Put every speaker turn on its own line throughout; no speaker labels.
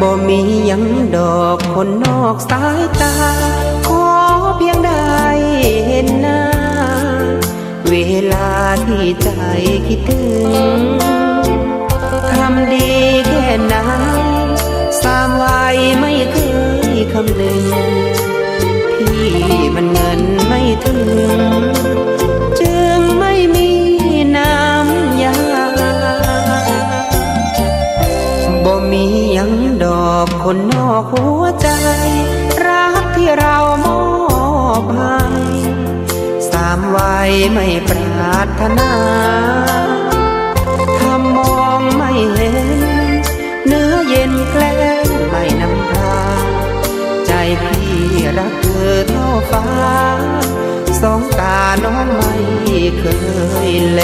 บ่มียังดอกคนนอกสายตา ขอเพียงได้เห็นหน้า เวลาที่ใจคิดถึงทำดีแค่ไหนสามวัยไม่เคยคำนึงพี่มันเงินไม่ถึง คนนอกหัวใจ รักที่เรามอบให้สามวัยไม่ปรารถนาถ้ามองไม่เห็น เนื้อเย็นแกล้งไม่นำพาใจพี่รักเธอเท่าฟ้า สองตาน้องไม่เคยแล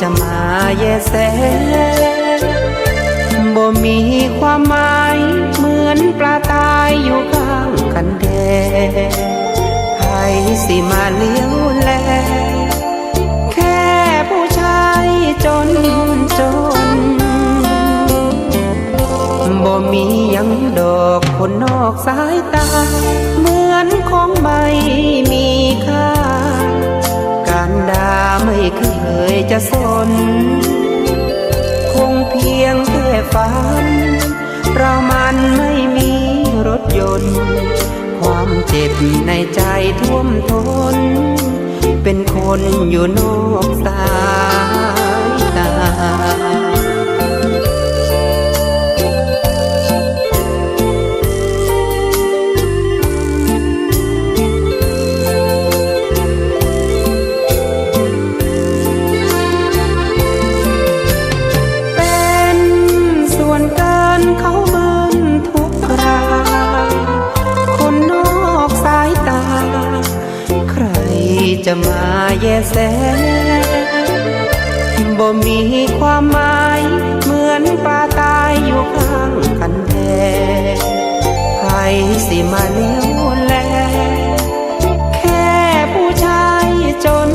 จะมาแยแสบ่มีความหมายเหมือนปลาตายอยู่ข้างกันแดใครสิมาเลี้ยวแล แค่ผู้ชายจนจนบ่มียังดอกคนนอกสายตา เหมือนของไม่มีค่า ด่าไม่เคยจะสน คงเพียงแค่ฝันเรามันไม่มีรถยนต์ ความเจ็บในใจท่วมทนเป็นคนอยู่นอกสายตา จะมาแยแสบ่มีความหมายเหมือนปลาตายอยู่ข้างกันแท้ใครสิมาเลี้ยวแล แค่ผู้ชายจน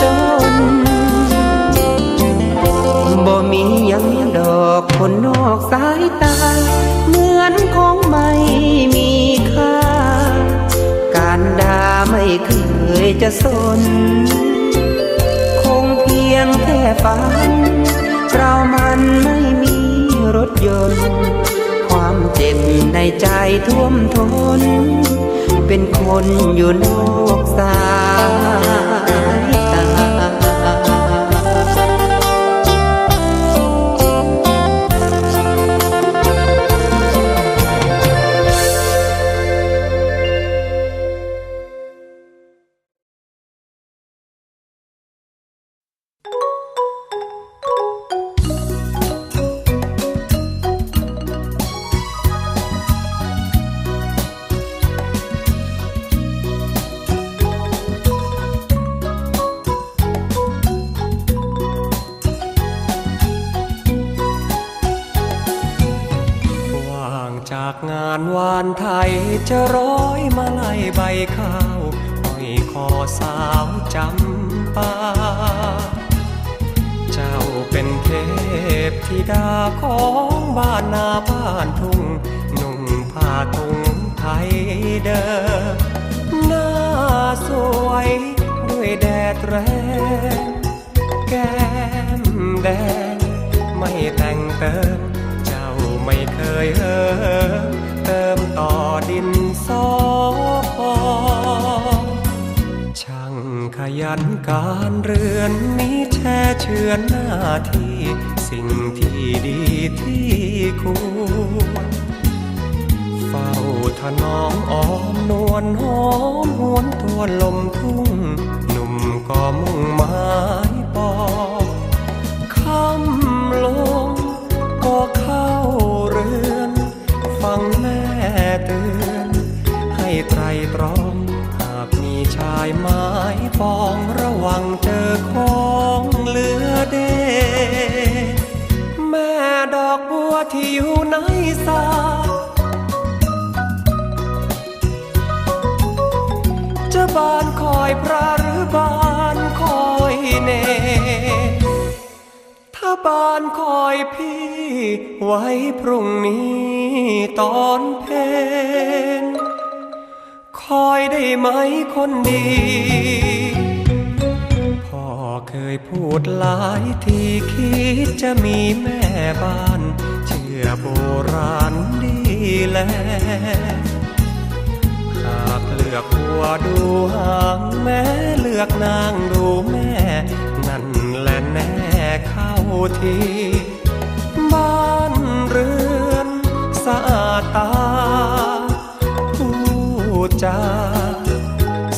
จนบ่มียังดอกคนนอกสายตา ยจะสน คงเพียงแค่ฝัน เรามันไม่มีรถยนต์ ความเจ็บในใจท่วมทน เป็นคนอยู่นอกสาย
จะร้อยมาไล่ใบข้าวห้อยคอสาวจำปา เจ้าเป็นเทพธิดาของบ้านนาบ้านทุ่งนุ่งผ้าทุงไทยเดิมหน้าสวยด้วยแดดแรงแก้มแดง ขยันการเรือนนี้แช่เชือนหน้าที่ สิ่งที่ดีที่ควรเฝ้าถนอมอ้อมนวลหอมหวนตัวลมทุ่ง หนุ่มก็มุ่งหมาย ที่อยู่ในสาจะบานคอยพระหรือบานคอยเน ถ้าบานคอยพี่ ไว้พรุ่งนี้ตอนเพนคอยได้ไหมคนดีพ่อเคยพูดหลายทีคิดจะมีแม่บ้าน อโบราณดีแล หากเลือกหัวดูหางแม้เลือกนางดูแม่ นั่นแหละแน่เข้าทีบ้านเรือนสะอาดตาผู้จา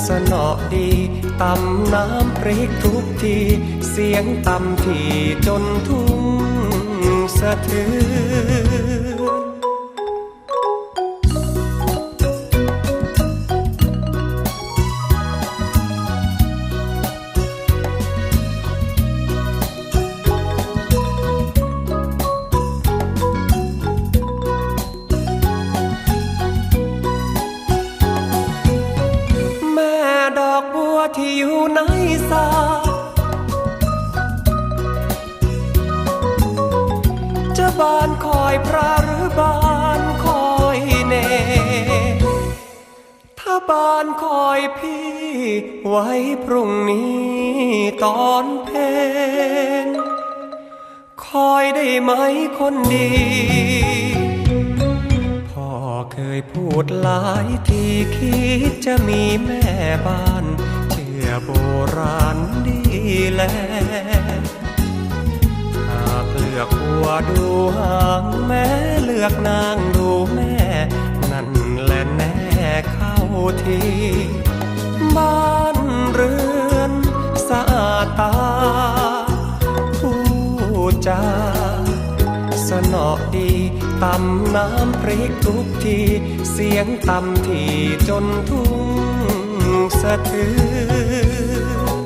สนอดีตำน้ำพริกทุกที เสียงตำที่จนทุ่ง สะเทือน อยพี่ไว้พรุ่งนี้ตอนเพนคอยได้ไหมคนดี พ่อเคยพูดหลายทีคิดจะมีแม่บ้าน เชื่อโบราณดีแลหากเลือกหัวดูหางแม้เลือกนางดูแม่ ทีบ้านเรือนสะอาดตาผู้จาสนอดีตำน้ำพริกทุกทีเสียงตำที่จนทุ่งสะเทือน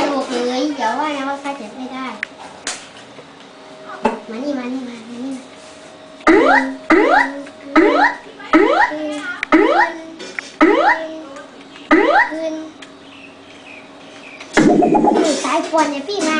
ระดูกเลยเดี๋ยวว่านะว่าเขาเจะไม่ได้ มานี่มานี่มามานี่ขึ้นขึ้นสายปวนเนี่ยพี่มา